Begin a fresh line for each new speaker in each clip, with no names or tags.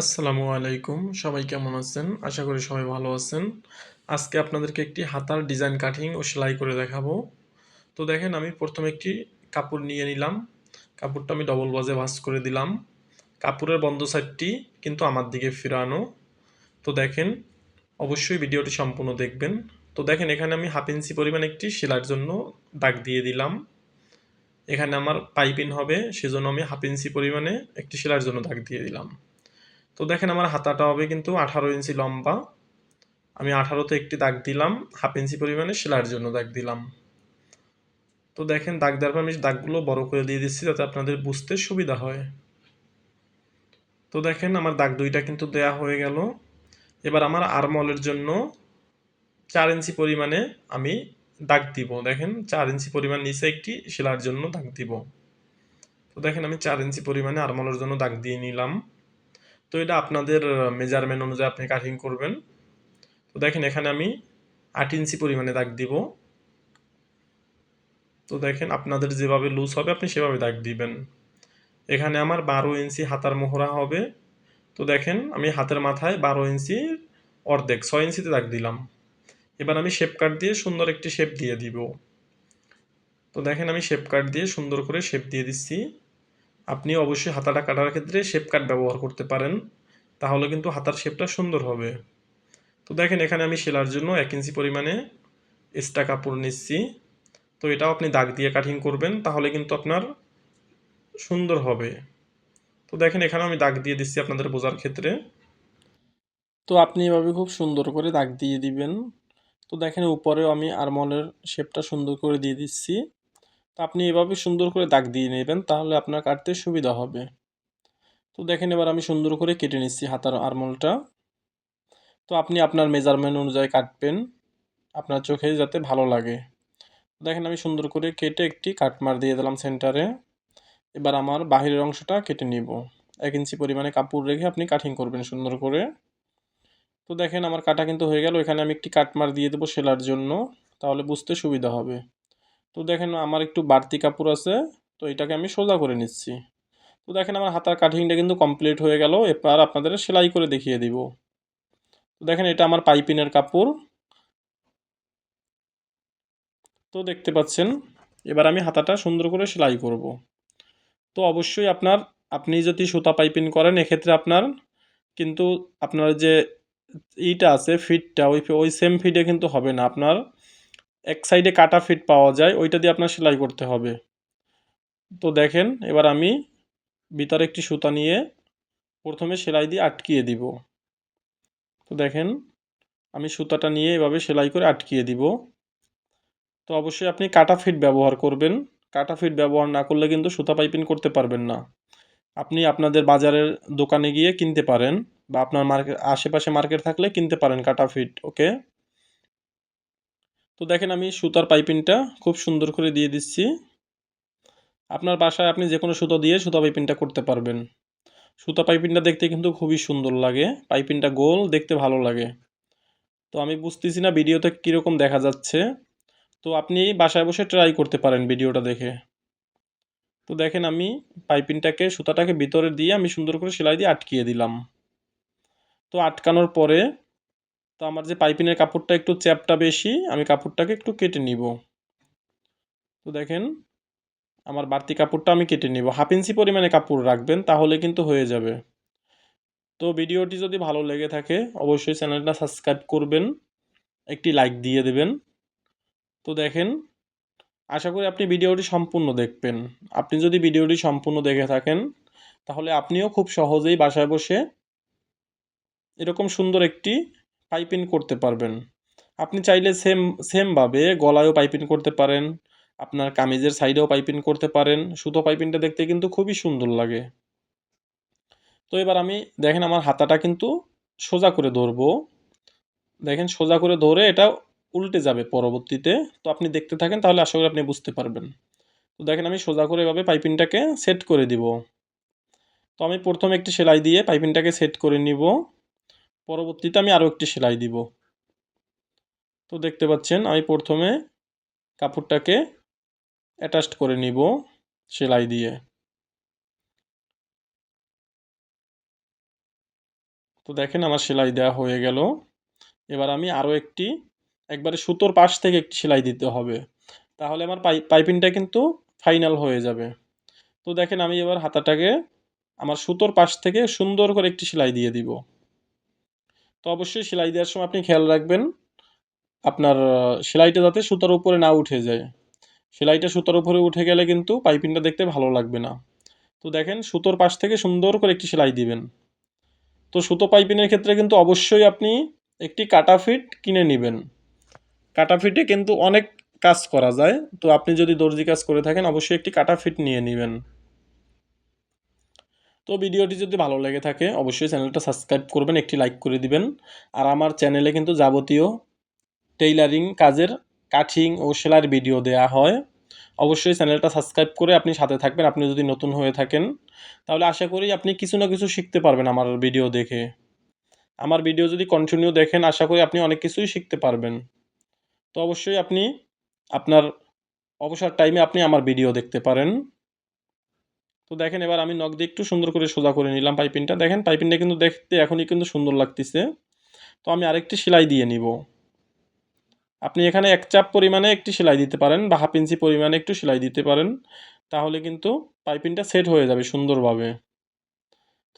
আসসালামু আলাইকুম। সবাই কেমন আছেন? আশা করি সবাই ভালো আছেন। আজকে আপনাদেরকে একটি হাতার ডিজাইন কাটিং ও সেলাই করে দেখাবো। তো দেখেন, আমি প্রথমে একটি কাপড় নিয়ে নিলাম। কাপড়টা আমি ডবল বাজে ভাঁজ করে দিলাম। কাপড়ের বন্ধ সাইডটি কিন্তু আমার দিকে ফিরানো। তো দেখেন, অবশ্যই ভিডিওটি সম্পূর্ণ দেখবেন। তো দেখেন, এখানে আমি হাফ ইঞ্চি পরিমাণ একটি সেলাইয়ের জন্য দাগ দিয়ে দিলাম। এখানে আমার পাইপিং হবে, সেজন্য আমি হাফ ইঞ্চি পরিমাণে একটি সেলাইয়ের জন্য দাগ দিয়ে দিলাম। তো দেখেন আমার হাতাটা হবে কিন্তু আঠারো ইঞ্চি লম্বা। আমি আঠারোতে একটি দাগ দিলাম, হাফ ইঞ্চি পরিমাণে সেলাইয়ের জন্য দাগ দিলাম। তো দেখেন দাগ দেওয়ার পর আমি দাগগুলো বড় করে দিয়ে দিচ্ছি যাতে আপনাদের বুঝতে সুবিধা হয়। তো দেখেন আমার দাগ দুইটা কিন্তু দেয়া হয়ে গেল। এবার আমার আরমলের জন্য চার ইঞ্চি পরিমাণে আমি দাগ দিব। দেখেন চার ইঞ্চি পরিমাণ নিচে একটি সেলার জন্য দাগ দিব। তো দেখেন আমি চার ইঞ্চি পরিমাণে আরমলের জন্য দাগ দিয়ে নিলাম। তো এটা আপনাদের মেজারমেন্ট অনুযায়ী আপনি কাটিং করবেন। তো দেখেন, এখানে আমি আট ইঞ্চি পরিমাণে দাগ দিব। তো দেখেন, আপনাদের যেভাবে লুজ হবে, আপনি সেভাবে দাগ দিবেন। এখানে আমার বারো ইঞ্চি হাতার মোহরা হবে। তো দেখেন, আমি হাতের মাথায় বারো ইঞ্চি অর্ধেক, ছয় ইঞ্চিতে দাগ দিলাম। এবার আমি শেপ কাট দিয়ে সুন্দর একটি শেপ দিয়ে দিব। তো দেখেন, আমি শেপ কাট দিয়ে সুন্দর করে শেপ দিয়ে দিচ্ছি। আপনি অবশ্যই হাতাটা কাটার ক্ষেত্রে শেপ কাট ব্যবহার করতে পারেন, তাহলে কিন্তু হাতার শেপটা সুন্দর হবে। তো দেখেন, এখানে আমি সেলার জন্য এক ইঞ্চি পরিমাণে এক্সট্রা কাপড় নিচ্ছি। তো এটাও আপনি দাগ দিয়ে কাটিং করবেন, তাহলে কিন্তু আপনার সুন্দর হবে। তো দেখেন এখানে আমি দাগ দিয়ে দিচ্ছি আপনাদের বোঝার ক্ষেত্রে। তো আপনি এভাবে খুব সুন্দর করে দাগ দিয়ে দিবেন। তো দেখেন, উপরেও আমি আরমলের শেপটা সুন্দর করে দিয়ে দিচ্ছি। তো আপনি এভাবে সুন্দর করে দাগ দিয়ে নেবেন, তাহলে আপনার কাটতে সুবিধা হবে। তো দেখেন এবার আমি সুন্দর করে কেটে নিচ্ছি হাতার আরমলটা। তো আপনি আপনার মেজারমেন্ট অনুযায়ী কাটবেন, আপনার চোখে যাতে ভালো লাগে। দেখেন আমি সুন্দর করে কেটে একটি কাটমার দিয়ে দিলাম সেন্টারে। এবার আমার বাহিরের অংশটা কেটে নিব। এক ইঞ্চি পরিমাণে কাপড় রেখে আপনি কাটিং করবেন সুন্দর করে। তো দেখেন আমার কাটা কিন্তু হয়ে গেল, এখানে আমি একটি কাটমার দিয়ে দেবো সেলার জন্য, তাহলে বুঝতে সুবিধা হবে। তো দেখেন আমার একটু বাড়তি কাপড় আছে, তো এটাকে আমি সোজা করে নিচ্ছি। তো দেখেন আমার হাতার কাটিংটা কিন্তু কমপ্লিট হয়ে গেল এবার আপনাদের সেলাই করে দেখিয়ে দিব। তো দেখেন এটা আমার পাইপিনের কাপড়। তো দেখতে পাচ্ছেন, এবার আমি হাতাটা সুন্দর করে সেলাই করব। তো অবশ্যই আপনার, আপনি যদি সুতা পাইপিন করেন, এক্ষেত্রে আপনার কিন্তু আপনার যে ইটা আছে ফিটটা, ওই ওই সেম ফিটে কিন্তু হবে না। আপনার এক সাইডে কাটা ফিট পাওয়া যায়, ওইটা দিয়ে আপনার সেলাই করতে হবে। তো দেখেন, এবার আমি ভিতরে একটি সুতা নিয়ে প্রথমে সেলাই দিয়ে আটকিয়ে দিব। তো দেখেন, আমি সুতাটা নিয়ে এভাবে সেলাই করে আটকিয়ে দিব। তো অবশ্যই আপনি কাটা ফিট ব্যবহার করবেন। কাটা ফিট ব্যবহার না করলে কিন্তু সুতা পাইপিং করতে পারবেন না। আপনি আপনাদের বাজারের দোকানে গিয়ে কিনতে পারেন বা আপনার মার্কেট আশেপাশে মার্কেট থাকলে কিনতে পারেন কাটা ফিট ওকে তো দেখেন আমি সুতার পাইপিংটা খুব সুন্দর করে দিয়ে দিচ্ছি। আপনার বাসায় আপনি যে কোনো সুতো দিয়ে সুতা পাইপিংটা করতে পারবেন। সুতা পাইপিংটা দেখতে কিন্তু খুবই সুন্দর লাগে। পাইপিংটা গোল, দেখতে ভালো লাগে। তো আমি বুঝতেছি না ভিডিওতে কীরকম দেখা যাচ্ছে। তো আপনি বাসায় বসে ট্রাই করতে পারেন ভিডিওটা দেখে। তো দেখেন আমি পাইপিংটাকে, সুতাটাকে ভিতরে দিয়ে আমি সুন্দর করে সেলাই দিয়ে আটকিয়ে দিলাম। তো আটকানোর পরে তো আমার যে পাইপিনের কাপড়টা একটু চ্যাপটা বেশি, আমি কাপড়টাকে একটু কেটে নিব। তো দেখেন, আমার বাড়তি কাপড়টা আমি কেটে নিব। হাফ ইঞ্চি পরিমাণে কাপড় রাখবেন, তাহলে কিন্তু হয়ে যাবে। তো ভিডিওটি যদি ভালো লেগে থাকে, অবশ্যই চ্যানেলটা সাবস্ক্রাইব করবেন, একটি লাইক দিয়ে দেবেন। তো দেখেন, আশা করি আপনি ভিডিওটি সম্পূর্ণ দেখবেন। আপনি যদি ভিডিওটি সম্পূর্ণ দেখে থাকেন, তাহলে আপনিও খুব সহজেই বাসায় বসে এরকম সুন্দর একটি পাইপিং করতে পারবেন। আপনি চাইলে সেম, সেমভাবে গলায়ও পাইপিং করতে পারেন, আপনার কামিজের সাইডেও পাইপিং করতে পারেন, সুতো পাইপিংটা দেখতে কিন্তু খুবই সুন্দর লাগে। তো এবার আমি দেখেন আমার হাতাটা কিন্তু সোজা করে ধরবো। দেখেন সোজা করে ধরে এটা উল্টে যাবে পরবর্তীতে। তো আপনি দেখতে থাকেন, তাহলে আশা করি আপনি বুঝতে পারবেন। তো দেখেন আমি সোজা করে এভাবে পাইপিংটাকে সেট করে দিব। তো আমি প্রথমে একটি সেলাই দিয়ে পাইপিংটাকে সেট করে নিব। পরবর্তীতে আমি আরও একটি সেলাই দিব। তো দেখতে পাচ্ছেন, আমি প্রথমে কাপড়টাকে অ্যাটাচড করে নিব সেলাই দিয়ে। তো দেখেন আমার সেলাই দেওয়া হয়ে গেল। এবার আমি আরও একটি, একবারে সুতোর পাশ থেকে একটি সেলাই দিতে হবে। তাহলে আমার পাই, পাইপিংটা কিন্তু ফাইনাল হয়ে যাবে। তো দেখেন আমি এবার হাতাটাকে আমার সুতোর পাশ থেকে সুন্দর করে একটি সেলাই দিয়ে দিব। তো অবশ্যই সেলাই দেওয়ার সময় আপনি খেয়াল রাখবেন, আপনার সেলাইটা যাতে সুতার উপরে না উঠে যায়। সেলাইটা সুতার উপরে উঠে গেলে কিন্তু পাইপিংটা দেখতে ভালো লাগবে না। তো দেখেন, সুতোর পাশ থেকে সুন্দর করে একটি সেলাই দিবেন। তো সুতো পাইপিংয়ের ক্ষেত্রে কিন্তু অবশ্যই আপনি একটি কাটা ফিট কিনে নেবেন। কাটা ফিটে কিন্তু অনেক কাজ করা যায়। তো আপনি যদি দর্জি কাজ করে থাকেন, অবশ্যই একটি কাটা ফিট নিয়ে নেবেন। তো ভিডিওটি যদি ভালো লেগে থাকে, অবশ্যই চ্যানেলটা সাবস্ক্রাইব করবেন, একটি লাইক করে দিবেন। আর আমার চ্যানেলে কিন্তু যাবতীয় টেইলারিং কাজের কাঠিং ও সেলাইয়ের ভিডিও দেয়া হয়। অবশ্যই চ্যানেলটা সাবস্ক্রাইব করে আপনি সাথে থাকবেন, আপনি যদি নতুন হয়ে থাকেন, তাহলে আশা করি আপনি কিছু না কিছু শিখতে পারবেন আমার ভিডিও দেখে। আমার ভিডিও যদি কন্টিনিউ দেখেন, আশা করি আপনি অনেক কিছুই শিখতে পারবেন। তো অবশ্যই আপনি, আপনার অবসর টাইমে আপনি আমার ভিডিও দেখতে পারেন। তো দেখেন, এবার আমি নখ দিয়ে একটু সুন্দর করে সোজা করে নিলাম পাইপিংটা দেখেন পাইপিংটা কিন্তু দেখতে এখনই কিন্তু সুন্দর লাগতেছে। তো আমি আরেকটি সেলাই দিয়ে নিব। আপনি এখানে এক চাপ পরিমাণে একটি সেলাই দিতে পারেন বা হাফ ইঞ্চি পরিমাণে একটু সেলাই দিতে পারেন। তাহলে কিন্তু পাইপিংটা সেট হয়ে যাবে সুন্দরভাবে।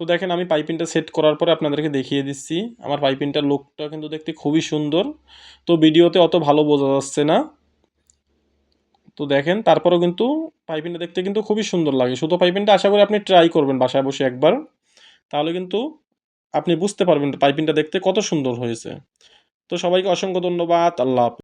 তো দেখেন, আমি পাইপিংটা সেট করার পরে আপনাদেরকে দেখিয়ে দিচ্ছি। আমার পাইপিংটার লুকটা কিন্তু দেখতে খুবই সুন্দর। তো ভিডিওতে অত ভালো বোঝা যাচ্ছে না। তো দেখেন, তারপরেও কিন্তু পাইপিনটা দেখতে কিন্তু খুবই সুন্দর লাগে। শুধু পাইপিনটা আশা করি আপনি ট্রাই করবেন বাসায় বসে একবার। তাহলে কিন্তু আপনি বুঝতে পারবেন পাইপিনটা দেখতে কত সুন্দর হয়েছে। তো সবাইকে অসংখ্য ধন্যবাদ। আল্লাহ